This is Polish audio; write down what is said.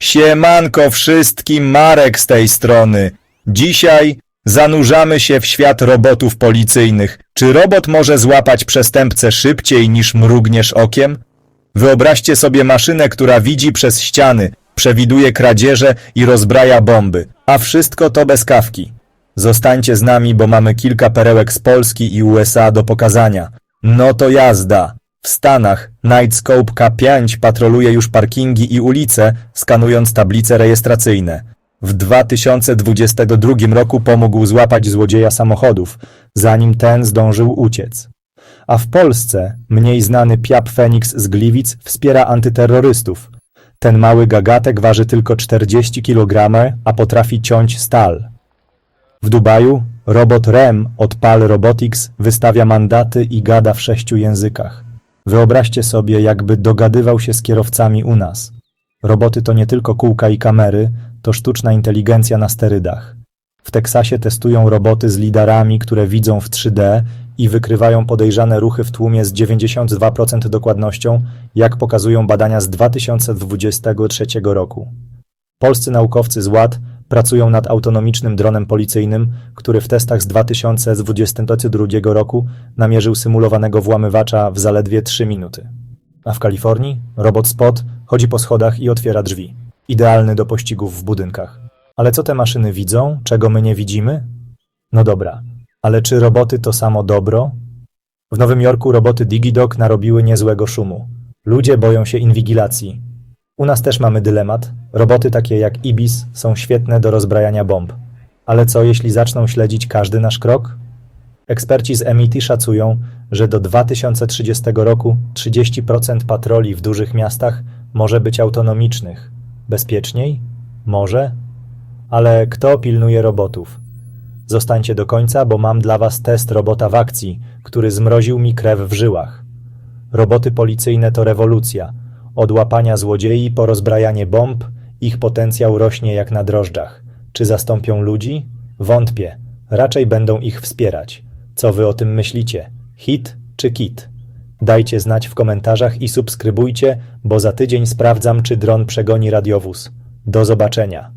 Siemanko wszystkim, Marek z tej strony. Dzisiaj zanurzamy się w świat robotów policyjnych. Czy robot może złapać przestępcę szybciej niż mrugniesz okiem? Wyobraźcie sobie maszynę, która widzi przez ściany, przewiduje kradzieże i rozbraja bomby, a wszystko to bez kawki. Zostańcie z nami, bo mamy kilka perełek z Polski i USA do pokazania. No to jazda. W Stanach Nightscope K5 patroluje już parkingi i ulice, skanując tablice rejestracyjne. W 2022 roku pomógł złapać złodzieja samochodów, zanim ten zdążył uciec. A w Polsce mniej znany Piap Feniks z Gliwic wspiera antyterrorystów. Ten mały gagatek waży tylko 40 kg, a potrafi ciąć stal. W Dubaju robot REM od PAL Robotics wystawia mandaty i gada w sześciu językach. Wyobraźcie sobie, jakby dogadywał się z kierowcami u nas. Roboty to nie tylko kółka i kamery, to sztuczna inteligencja na sterydach. W Teksasie testują roboty z lidarami, które widzą w 3D i wykrywają podejrzane ruchy w tłumie z 92% dokładnością, jak pokazują badania z 2023 roku. Polscy naukowcy z WAT pracują nad autonomicznym dronem policyjnym, który w testach z 2022 roku namierzył symulowanego włamywacza w zaledwie 3 minuty. A w Kalifornii robot Spot chodzi po schodach i otwiera drzwi. Idealny do pościgów w budynkach. Ale co te maszyny widzą, czego my nie widzimy? No dobra, ale czy roboty to samo dobro? W Nowym Jorku roboty DigiDog narobiły niezłego szumu. Ludzie boją się inwigilacji. U nas też mamy dylemat. Roboty takie jak Ibis są świetne do rozbrajania bomb. Ale co jeśli zaczną śledzić każdy nasz krok? Eksperci z MIT szacują, że do 2030 roku 30% patroli w dużych miastach może być autonomicznych. Bezpieczniej? Może? Ale kto pilnuje robotów? Zostańcie do końca, bo mam dla Was test robota w akcji, który zmroził mi krew w żyłach. Roboty policyjne to rewolucja. Od łapania złodziei po rozbrajanie bomb, ich potencjał rośnie jak na drożdżach. Czy zastąpią ludzi? Wątpię. Raczej będą ich wspierać. Co wy o tym myślicie? Hit czy kit? Dajcie znać w komentarzach i subskrybujcie, bo za tydzień sprawdzam, czy dron przegoni radiowóz. Do zobaczenia.